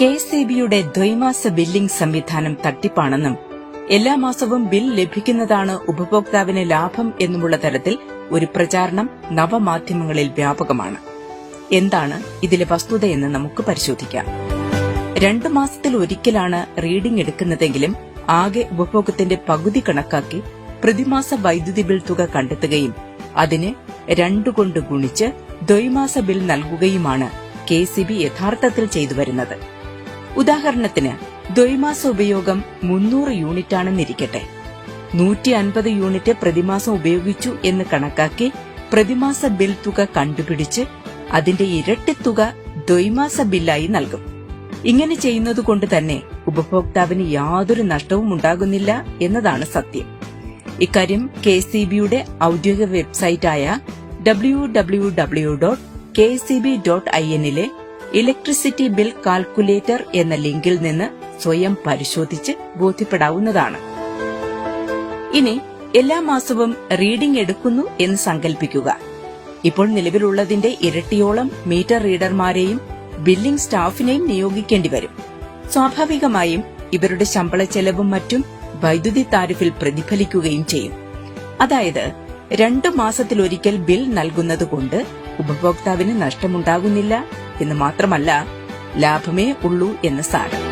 K S E ബിയുടെ ദ്വൈമാസ billing സംവിധാനം തട്ടിപ്പാണെന്നും എല്ലാ മാസവും ബിൽ ലഭിക്കുന്നതാണ് ഉപഭോക്താവിന് ലാഭം എന്നുമുള്ള തരത്തിൽ ഒരു പ്രചാരണം നവമാധ്യമങ്ങളിൽ വ്യാപകമാണ്. എന്താണ് ഇതിലെ വസ്തുതയെന്ന് നമുക്ക് പരിശോധിക്കാം. രണ്ടു മാസത്തിൽ ഒരിക്കലാണ് റീഡിംഗ് എടുക്കുന്നതെങ്കിലും ആകെ ഉപഭോഗത്തിന്റെ പകുതി കണക്കാക്കി പ്രതിമാസ വൈദ്യുതി ബിൽ തുക കണ്ടെത്തുകയും അതിന് രണ്ടുകൊണ്ട് ഗുണിച്ച് ദ്വൈമാസ ബിൽ നൽകുകയുമാണ് കെ സി ബി യഥാർത്ഥത്തിൽ ചെയ്തുവരുന്നത് ഉദാഹരണത്തിന് ദ്വൈമാസ ഉപയോഗം മുന്നൂറ് യൂണിറ്റാണെന്നിരിക്കട്ടെ. നൂറ്റി അൻപത് യൂണിറ്റ് പ്രതിമാസം ഉപയോഗിച്ചു എന്ന് കണക്കാക്കി പ്രതിമാസ ബിൽ തുക കണ്ടുപിടിച്ച് അതിന്റെ ഇരട്ടി തുക ദ്വൈമാസ ബില്ലായി നൽകും. ഇങ്ങനെ ചെയ്യുന്നതുകൊണ്ട് തന്നെ ഉപഭോക്താവിന് യാതൊരു നഷ്ടവും ഉണ്ടാകുന്നില്ല എന്നതാണ് സത്യം. ഇക്കാര്യം കെ സി ബിയുടെ ഔദ്യോഗിക വെബ്സൈറ്റായ W W W dot K C B dot I എന്നിലെ ഇലക്ട്രിസിറ്റി ബിൽ കാൽക്കുലേറ്റർ എന്ന ലിങ്കിൽ നിന്ന് സ്വയം പരിശോധിച്ച് ബോധ്യപ്പെടാവുന്നതാണ്. ഇനി എല്ലാ മാസവും റീഡിംഗ് എടുക്കുന്നു എന്ന് സങ്കല്പിക്കുക ഇപ്പോൾ നിലവിലുള്ളതിന്റെ ഇരട്ടിയോളം മീറ്റർ റീഡർമാരെയും ബില്ലിംഗ് സ്റ്റാഫിനെയും നിയോഗിക്കേണ്ടി വരും. സ്വാഭാവികമായും ഇവരുടെ ശമ്പള ചെലവും മറ്റും വൈദ്യുതി താരിഫിൽ പ്രതിഫലിക്കുകയും ചെയ്യും. അതായത് രണ്ടു മാസത്തിലൊരിക്കൽ ബിൽ നൽകുന്നതുകൊണ്ട് ഉപഭോക്താവിന് നഷ്ടമുണ്ടാകുന്നില്ല എന്ന് മാത്രമല്ല ലാഭമേ ഉള്ളൂ എന്ന് സാരം.